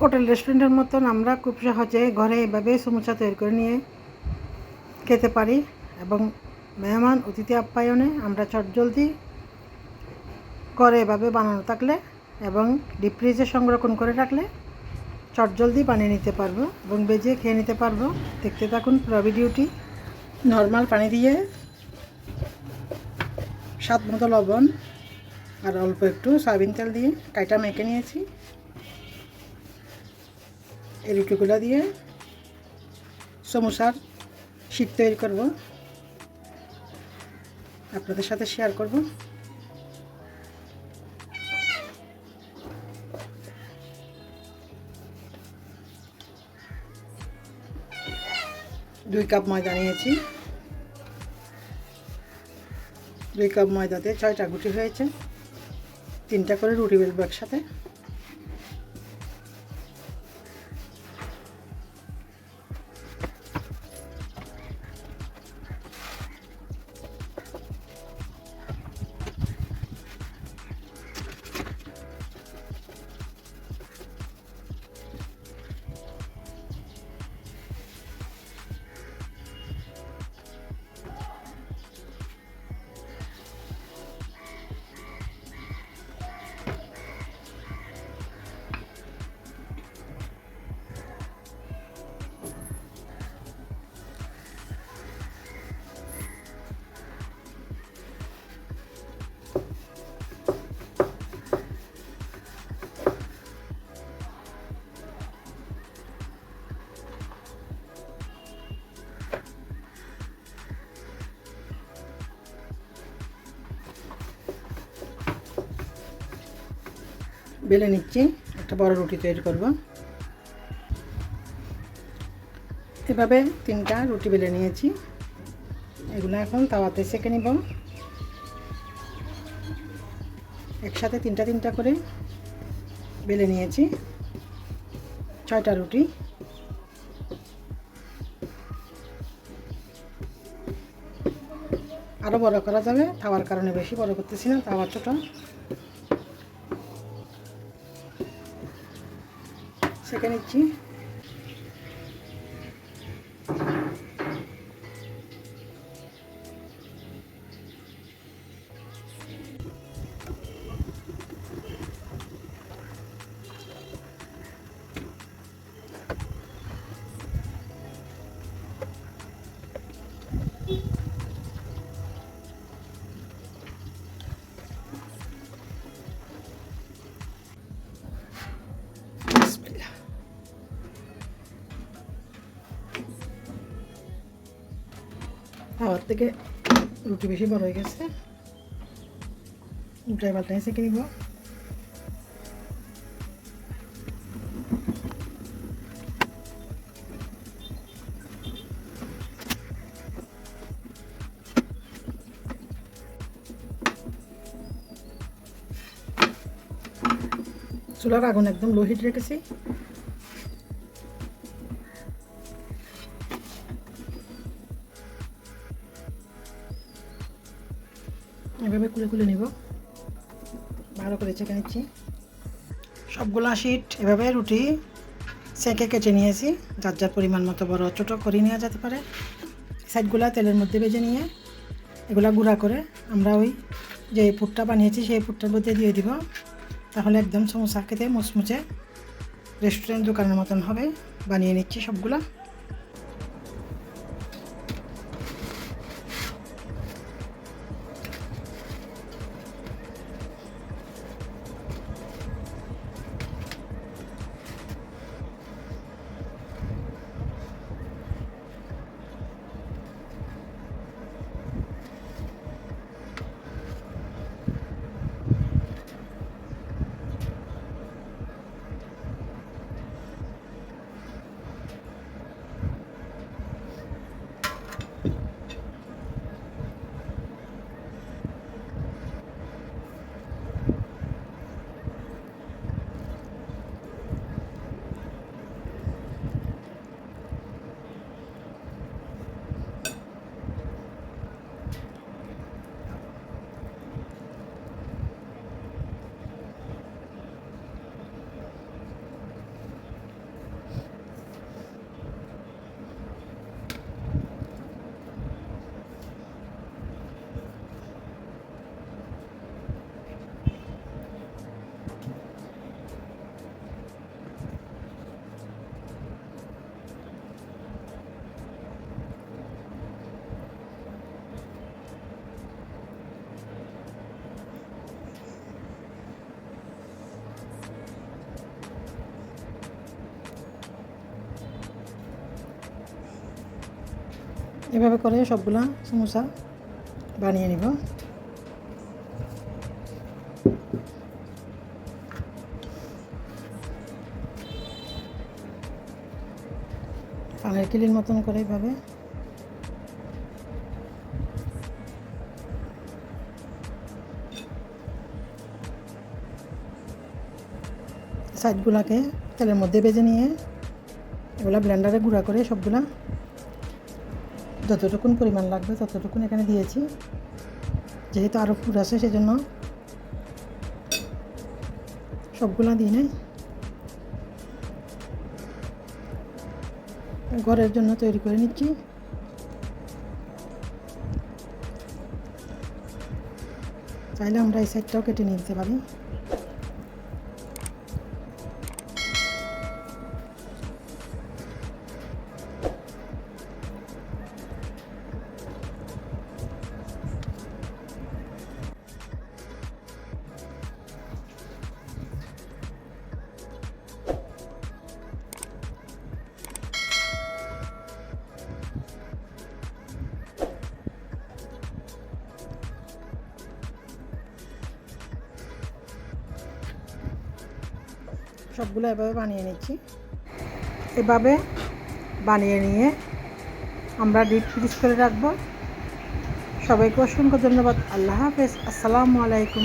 Hotel রেস্টুরেন্টের মতন আমরা খুব সহজে ঘরে এভাবে সমুচা তৈরি করে নিয়ে খেতে পারি এবং মেহমান, অতিথি আপ্যায়নে আমরা চটজলদি করে এভাবে বানানো থাকলে এবং ডিপ ফ্রিজে সংরক্ষণ করে রাখলে চটজলদি বানিয়ে নিতে পারব এবং বেজে খেয়ে নিতে পারব। দেখতে থাকুন পুরো ভিডিওটি। নর্মাল পানি দিয়ে স্বাদ মতো লবণ আর অল্প একটু সয়াবিন তেল দিয়ে কাইটা মেখে নিয়েছি। এই রুটিগুলো দিয়ে সমোসার শীত তৈরি করব। আপনাদের সাথে শেয়ার করব। দুই কাপ ময়দা নিয়েছি। দুই কাপ ময়দাতে ছয়টা গুটি হয়েছে। তিনটা করে রুটি বেলবো একসাথে। বেলে নিচ্ছি, একটা বড় রুটি তৈরি করব। এভাবে তিনটা রুটি বেলে নিয়েছি। এগুলো এখন তাওয়াতে সেঁকে নিব। একসাথে তিনটা তিনটা করে বেলে নিয়েছি, ছয়টা রুটি। আরও বড় করা যাবে, তাওয়ার কারণে বেশি বড় করতেছি না তাওয়া ছোটো। সেঁকে নিচ্ছি। খাওয়ার থেকে রুটি বেশি বড় হয়ে গেছে উল্টাই পাল্টাই সেঁকে নিব চুলার আগুন একদম লো হিট রেখেছি এভাবে কুলে কুলে নেব। ভালো করে চেকে নিচ্ছি। সবগুলা শিট এভাবে রুটি সেঁকে কেটে নিয়েছি। যার যার পরিমাণ মতো বড় ছোটো করে নেওয়া যেতে পারে। সাইডগুলা তেলের মধ্যে ভেজে নিয়ে এগুলা গুঁড়া করে আমরা ওই যে পুরটা বানিয়েছি, সেই পুরটার মধ্যে দিয়ে দিব। তাহলে একদম সমোসা খেতে মুচমুচে রেস্টুরেন্ট দোকানের মতন হবে। বানিয়ে নিচ্ছি সবগুলা। এভাবে করে সবগুলা সমোসা বানিয়ে নিব। পানের কিলির মতন করে এভাবে। সাইডগুলাকে তেলের মধ্যে ভেজে নিয়ে এগুলা ব্লেন্ডারে গুঁড়া করে সবগুলা যতটুকুন পরিমাণ লাগবে ততটুকুন এখানে দিয়েছি। যেহেতু আরও ফুড আছে, সেজন্য সবগুলো দিই নাই। ঘরের জন্য তৈরি করে নিচ্ছি। চাইলে আমরা এই সাইডটাও কেটে নিয়ে দিতে পারি। সবগুলো এভাবে বানিয়ে নিচ্ছি। এভাবে বানিয়ে নিয়ে আমরা ডিপ ফ্রিজ করে রাখব। সবাইকে অসংখ্য ধন্যবাদ। আল্লাহ হাফেজ। আসসালামু আলাইকুম।